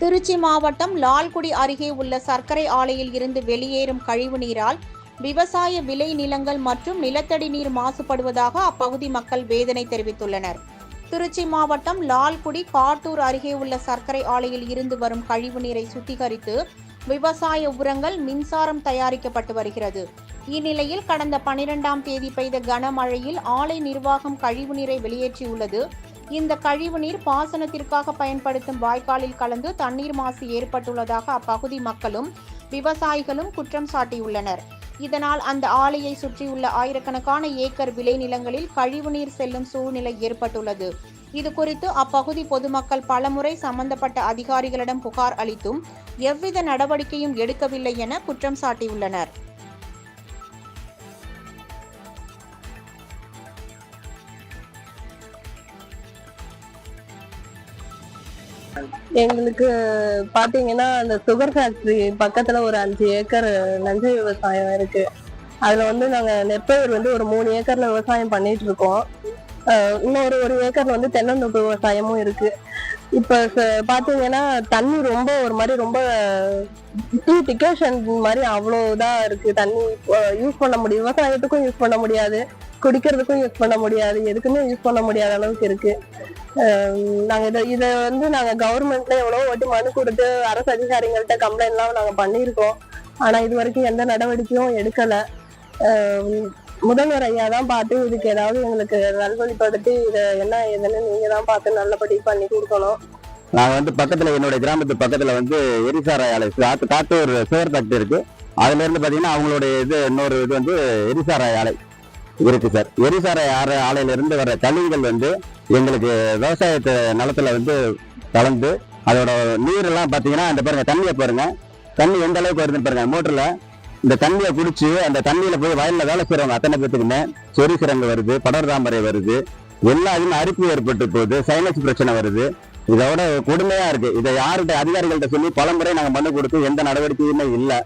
திருச்சி மாவட்டம் லால்குடி அருகே உள்ள சர்க்கரை ஆலையில் இருந்து வெளியேறும் கழிவு நீரால் விவசாய விளை நிலங்கள் மற்றும் நிலத்தடி நீர் மாசுபடுவதாக அப்பகுதி மக்கள் வேதனை தெரிவித்துள்ளனர். திருச்சி மாவட்டம் லால்குடி காட்டூர் அருகே உள்ள சர்க்கரை ஆலையில் இருந்து வரும் கழிவு நீரை சுத்திகரித்து விவசாய உரங்கள் மின்சாரம் தயாரிக்கப்பட்டு வருகிறது. இந்நிலையில் கடந்த பனிரெண்டாம் தேதி பெய்த கனமழையில் ஆலை நிர்வாகம் கழிவுநீரை வெளியேற்றியுள்ளது. இந்த கழிவுநீர் பாசனத்திற்காக பயன்படுத்தும் வாய்க்காலில் கலந்து தண்ணீர் மாசு ஏற்பட்டுள்ளதாக அப்பகுதி மக்களும் விவசாயிகளும் குற்றம் சாட்டியுள்ளனர். இதனால் அந்த ஆலையை சுற்றியுள்ள ஆயிரக்கணக்கான ஏக்கர் விளைநிலங்களில் கழிவுநீர் செல்லும் சூழ்நிலை ஏற்பட்டுள்ளது. இது குறித்து அப்பகுதி பொதுமக்கள் பலமுறை சம்பந்தப்பட்ட அதிகாரிகளிடம் புகார் அளித்தும் எவ்வித நடவடிக்கையும் எடுக்கவில்லை என குற்றம் சாட்டியுள்ளனர். எங்களுக்கு பாத்தீங்கன்னா அந்த சுகர் ஃபேக்டரி பக்கத்துல ஒரு அஞ்சு ஏக்கர் நஞ்ச விவசாயம் இருக்கு. அதுல வந்து நாங்க நெற்பயிர் வந்து ஒரு மூணு ஏக்கர்ல விவசாயம் பண்ணிட்டு இருக்கோம் இன்னொரு ஒரு ஏக்கர்ல வந்து தென்னந்தோப்பு விவசாயமும் இருக்கு. இப்ப பாத்தீங்கன்னா தண்ணி ரொம்ப ஒரு மாதிரி ரொம்ப டீ டிகேஷன் மாதிரி அவ்வளோ இதா இருக்கு. தண்ணி யூஸ் பண்ண முடியும் விவசாயத்துக்கும் யூஸ் பண்ண முடியாது. குடிக்கிறதுக்கும் யூஸ் பண்ண முடியாது. எதுக்குமே யூஸ் பண்ண முடியாத அளவுக்கு இருக்கு. நாங்க இதை இதை வந்து நாங்க கவர்மெண்ட்ல எவ்வளவோ வாட்டி மனு கொடுத்து அரசு அதிகாரிகள்கிட்ட கம்ப்ளைண்ட் எல்லாம் நாங்க பண்ணியிருக்கோம். ஆனா இது வரைக்கும் எந்த நடவடிக்கையும் எடுக்கல. முதல்வர் ஐயா தான் பார்த்து இதுக்கு ஏதாவது எங்களுக்கு நல்வழிப்படுத்தி இதை என்ன ஏதுன்னு நீங்க தான் பார்த்து நல்லபடி பண்ணி கொடுக்கணும். நான் வந்து பக்கத்துல என்னுடைய கிராமத்து பக்கத்துல வந்து எரிசாராய ஆலை காத்து காத்து ஒரு சுவர் ஃபேக்டரி இருக்கு. அதுல இருந்து பாத்தீங்கன்னா அவங்களுடைய இது இன்னொரு இது வந்து எரிசாராய ஆலை. இருக்கு சார். எரிசாரை ஆறு ஆலையிலிருந்து வர கழிவுகள் வந்து எங்களுக்கு விவசாயத்து நிலத்துல வந்து கலந்து அதோட நீர் எல்லாம் பாத்தீங்கன்னா அந்த பாருங்க தண்ணியை பாருங்க. தண்ணி எந்த அளவுக்கு வருதுன்னு பாருங்க மோட்டர்ல. இந்த தண்ணியை குடிச்சு அந்த தண்ணியில போய் வயல்ல வேலை செய்றவங்க அத்தனை பேத்துக்குமே சொறி சிறங்கு வருது படர் தாமரை வருது. எல்லா இதுவும் அரிப்பு ஏற்பட்டு போகுது சைனஸ் பிரச்சனை வருது. இதோட கொடுமையா இருக்கு. இதை யார்கிட்ட அதிகாரிகள்கிட்ட சொல்லி பலமுறை நாங்க மனு கொடுத்து எந்த நடவடிக்கையுமே இல்லை.